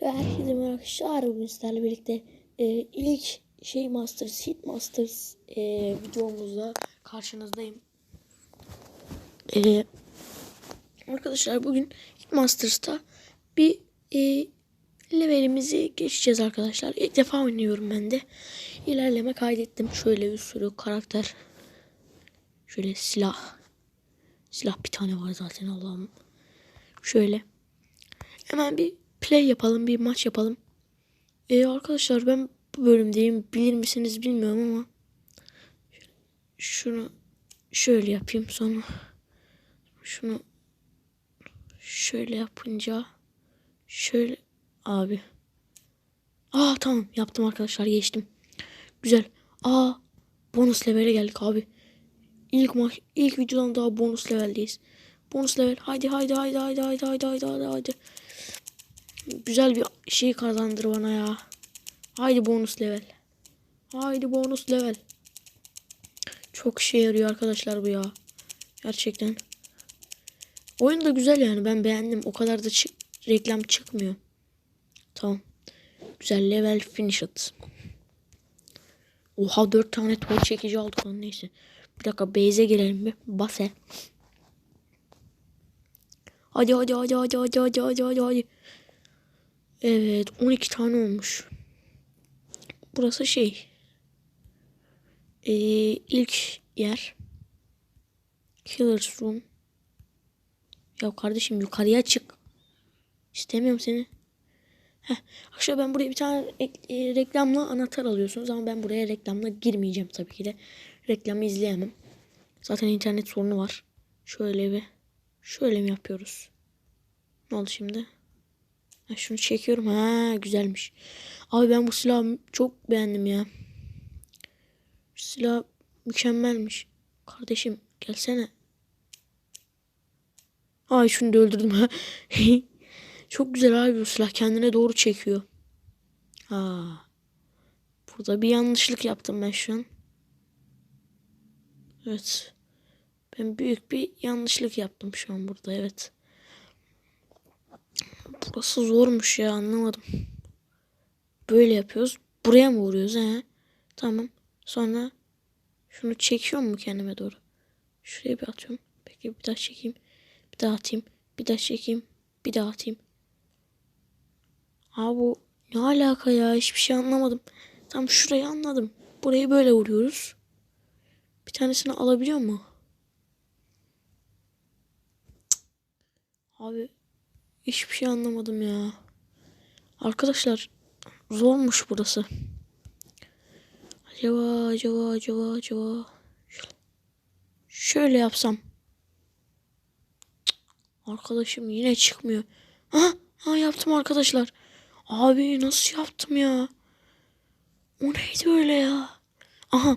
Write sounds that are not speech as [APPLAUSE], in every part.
Herkese merhaba arkadaşlar. Bugün sizlerle birlikte e, ilk şey Masters, Hit Masters e, videomuzda karşınızdayım. E, arkadaşlar bugün Hit Masters'ta bir e, levelimizi geçeceğiz arkadaşlar. İlk defa oynuyorum ben de. İlerleme kaydettim. Şöyle bir sürü karakter. Şöyle silah. Silah bir tane var zaten Allah'ım. Şöyle. Hemen bir play yapalım, bir maç yapalım. Ee, arkadaşlar ben bu bölümdeyim. Bilir misiniz bilmiyorum ama şunu şöyle yapayım sonra şunu şöyle yapınca şöyle abi. Aa tamam yaptım arkadaşlar geçtim. Güzel. Aa bonus levele geldik abi. İlk maç ilk videodan daha bonus leveldeyiz. Bonus level. Haydi haydi haydi haydi haydi haydi haydi haydi haydi güzel bir şey kazandır bana ya. Haydi bonus level. Haydi bonus level. Çok işe yarıyor arkadaşlar bu ya. Gerçekten. Oyun da güzel yani. Ben beğendim. O kadar da çık reklam çıkmıyor. Tamam. Güzel level finish it. Oha 4 tane toy çekici aldık lan neyse. Bir dakika base'e girelim bir. Base. Hadi hadi hadi hadi hadi hadi hadi hadi. Evet 12 tane olmuş. Burası şey. Ee, ilk yer. Killer's Room. Ya kardeşim yukarıya çık. İstemiyorum seni. Heh. Arkadaşlar ben buraya bir tane e, reklamla anahtar alıyorsunuz ama ben buraya reklamla girmeyeceğim tabii ki de. Reklamı izleyemem. Zaten internet sorunu var. Şöyle bir şöyle mi yapıyoruz? Ne oldu şimdi? Ha, şunu çekiyorum. Ha güzelmiş. Abi ben bu silahı çok beğendim ya. Şu silah mükemmelmiş. Kardeşim gelsene. Ay şunu da öldürdüm ha. [LAUGHS] çok güzel abi bu silah kendine doğru çekiyor. Ha. Burada bir yanlışlık yaptım ben şu an. Evet. Ben büyük bir yanlışlık yaptım şu an burada evet. Burası zormuş ya anlamadım. Böyle yapıyoruz. Buraya mı vuruyoruz he? Tamam. Sonra şunu çekiyor mu kendime doğru? Şuraya bir atıyorum. Peki bir daha çekeyim. Bir daha atayım. Bir daha çekeyim. Bir daha atayım. Abi bu ne alaka ya? Hiçbir şey anlamadım. Tam şurayı anladım. Burayı böyle vuruyoruz. Bir tanesini alabiliyor mu? Abi Hiçbir şey anlamadım ya. Arkadaşlar zormuş burası. Acaba acaba acaba acaba şöyle yapsam. Arkadaşım yine çıkmıyor. Ha, ha yaptım arkadaşlar. Abi nasıl yaptım ya? O neydi öyle ya? Aha.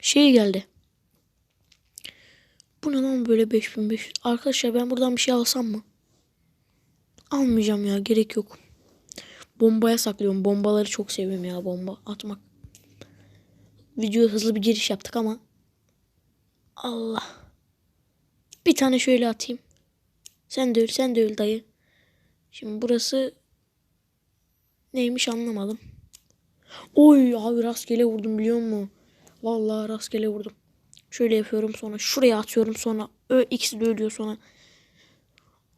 Şey geldi. Bu ne lan böyle 5500? Arkadaşlar ben buradan bir şey alsam mı? Almayacağım ya gerek yok. Bombaya saklıyorum. Bombaları çok seviyorum ya bomba atmak. Videoya hızlı bir giriş yaptık ama. Allah. Bir tane şöyle atayım. Sen de öl sen de öl dayı. Şimdi burası neymiş anlamadım. Oy abi rastgele vurdum biliyor musun? Vallahi rastgele vurdum. Şöyle yapıyorum sonra şuraya atıyorum sonra ö, ikisi de ölüyor sonra.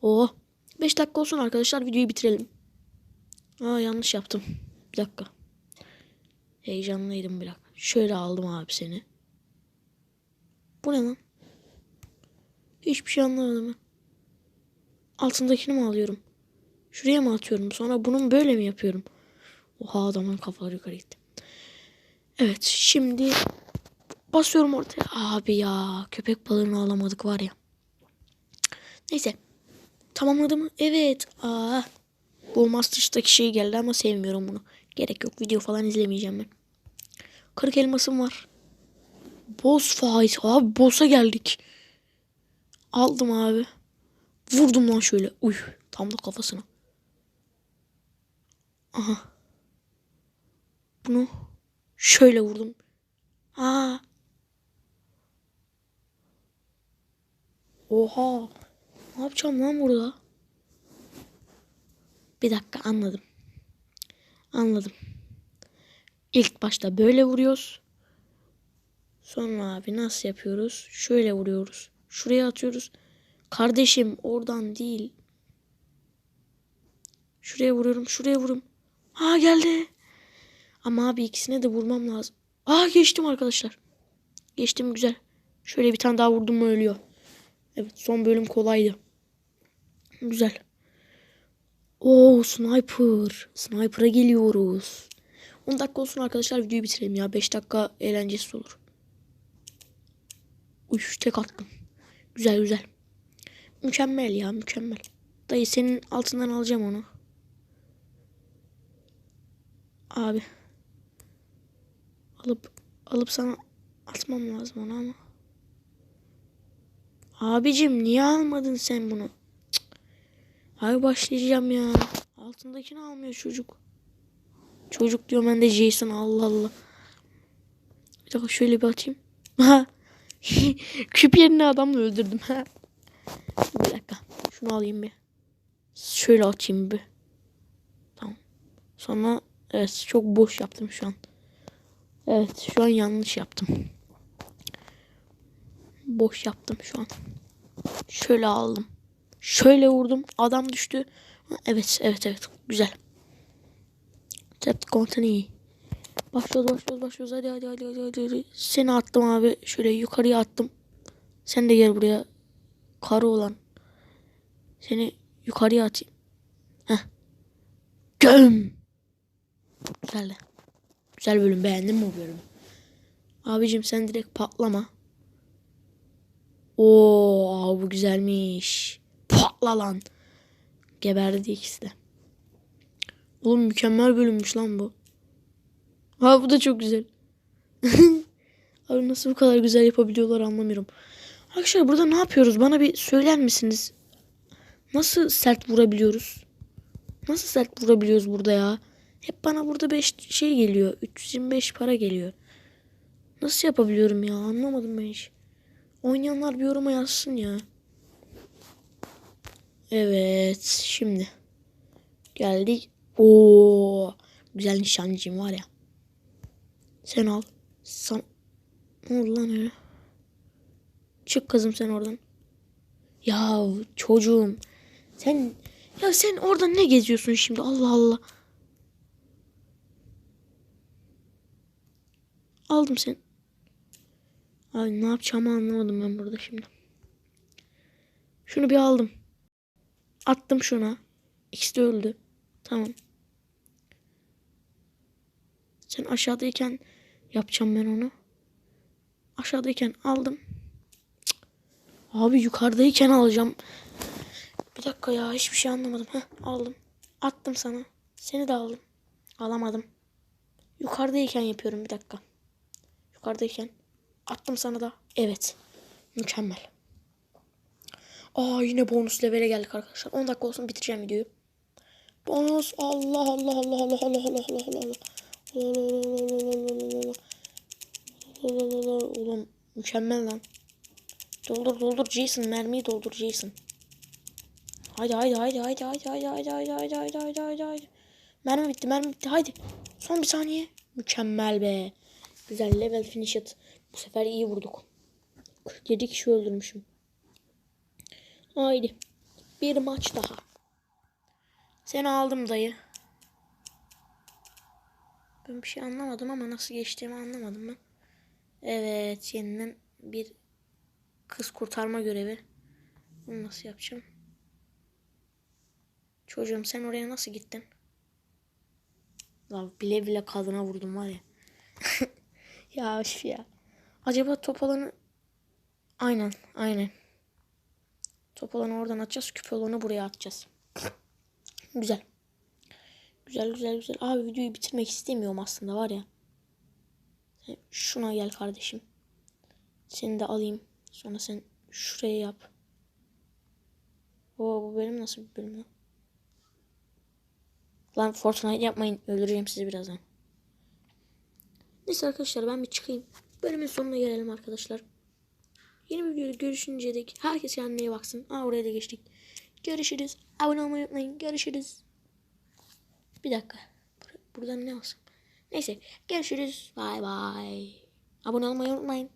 Oh 5 dakika olsun arkadaşlar videoyu bitirelim. Aa yanlış yaptım. Bir dakika. Heyecanlıydım bir dakika. Şöyle aldım abi seni. Bu ne lan? Hiçbir şey anlamadım. Altındakini mi alıyorum? Şuraya mı atıyorum? Sonra bunun böyle mi yapıyorum? Oha adamın kafaları yukarı gitti. Evet şimdi basıyorum ortaya. Abi ya köpek balığını alamadık var ya. Neyse Tamamladı mı? Evet. Aa, bu Master'daki şey geldi ama sevmiyorum bunu. Gerek yok. Video falan izlemeyeceğim ben. Kırık elmasım var. Boss fight. Abi boss'a geldik. Aldım abi. Vurdum lan şöyle. Uy. Tam da kafasına. Aha. Bunu şöyle vurdum. Aa. Oha. Ne yapacağım lan burada? Bir dakika anladım. Anladım. İlk başta böyle vuruyoruz. Sonra abi nasıl yapıyoruz? Şöyle vuruyoruz. Şuraya atıyoruz. Kardeşim oradan değil. Şuraya vuruyorum. Şuraya vururum. Ha geldi. Ama abi ikisine de vurmam lazım. Aa geçtim arkadaşlar. Geçtim güzel. Şöyle bir tane daha vurdum mu ölüyor. Evet son bölüm kolaydı. Güzel. Oo sniper. Sniper'a geliyoruz. 10 dakika olsun arkadaşlar videoyu bitirelim ya. 5 dakika eğlencesi olur. Uy tek attım. Güzel güzel. Mükemmel ya mükemmel. Dayı senin altından alacağım onu. Abi. Alıp alıp sana atmam lazım onu ama. Abicim niye almadın sen bunu? Abi başlayacağım ya. Altındakini almıyor çocuk. Çocuk diyor ben de Jason Allah Allah. Bir dakika şöyle bir atayım. Ha. [LAUGHS] Küp yerine adamla öldürdüm. Bir dakika. Şunu alayım bir. Şöyle atayım bir. Tamam. Sonra evet çok boş yaptım şu an. Evet şu an yanlış yaptım. Boş yaptım şu an. Şöyle aldım. Şöyle vurdum. Adam düştü. Evet evet evet. Güzel. Tap continue. Başlıyoruz başlıyoruz başlıyoruz. Hadi hadi hadi hadi hadi. hadi. Seni attım abi. Şöyle yukarıya attım. Sen de gel buraya. Karı olan. Seni yukarıya atayım. Heh. Göm. Güzeldi. Güzel bölüm. Beğendin mi bu bölümü? Abicim sen direkt patlama. Oo bu güzelmiş. Patla lan. Geberdi ikisi de. Oğlum mükemmel bölümmüş lan bu. Ha bu da çok güzel. [LAUGHS] Abi nasıl bu kadar güzel yapabiliyorlar anlamıyorum. Arkadaşlar burada ne yapıyoruz? Bana bir söyler misiniz? Nasıl sert vurabiliyoruz? Nasıl sert vurabiliyoruz burada ya? Hep bana burada 5 şey geliyor. 325 para geliyor. Nasıl yapabiliyorum ya? Anlamadım ben hiç. Oynayanlar bir yoruma yazsın ya. Evet. Şimdi. Geldik. Oo, güzel nişancım var ya. Sen al. San... Ne lan öyle? Çık kızım sen oradan. Ya çocuğum. Sen ya sen orada ne geziyorsun şimdi? Allah Allah. Aldım seni. Abi ne yapacağımı anlamadım ben burada şimdi. Şunu bir aldım. Attım şuna. İkisi de öldü. Tamam. Sen aşağıdayken yapacağım ben onu. Aşağıdayken aldım. Abi yukarıdayken alacağım. Bir dakika ya hiçbir şey anlamadım. Heh, aldım. Attım sana. Seni de aldım. Alamadım. Yukarıdayken yapıyorum bir dakika. Yukarıdayken. Attım sana da. Evet. Mükemmel. Aa yine bonus levele geldik arkadaşlar. 10 dakika olsun bitireceğim videoyu. Bonus Allah Allah Allah Allah Allah Allah Allah Allah Allah. Oğlum mükemmel lan. Doldur doldur Jason mermiyi doldur Jason. Haydi haydi haydi haydi haydi haydi haydi haydi haydi haydi haydi haydi haydi. Mermi bitti mermi bitti haydi. Son bir saniye. Mükemmel be. Güzel level finish it. Bu sefer iyi vurduk. 47 kişi öldürmüşüm. Haydi. Bir maç daha. Seni aldım dayı. Ben bir şey anlamadım ama nasıl geçtiğimi anlamadım ben. Evet yeniden bir kız kurtarma görevi. Bunu nasıl yapacağım? Çocuğum sen oraya nasıl gittin? La bile bile kadına vurdum var ya. [LAUGHS] ya üf ya. Acaba top alanı... Aynen aynen. Top alanı oradan atacağız. Küp alanı buraya atacağız. Güzel. Güzel güzel güzel. Abi videoyu bitirmek istemiyorum aslında var ya. Şuna gel kardeşim. Seni de alayım. Sonra sen şuraya yap. Oo bu bölüm nasıl bir bölüm lan? Lan Fortnite yapmayın. Öldüreceğim sizi birazdan. Neyse arkadaşlar ben bir çıkayım. Bölümün sonuna gelelim arkadaşlar. Yeni videoda görüşünce dek herkes kendine iyi baksın. Aa oraya da geçtik. Görüşürüz. Abone olmayı unutmayın. Görüşürüz. Bir dakika. Bur- Buradan ne olsun? Neyse görüşürüz. Bay bay. Abone olmayı unutmayın.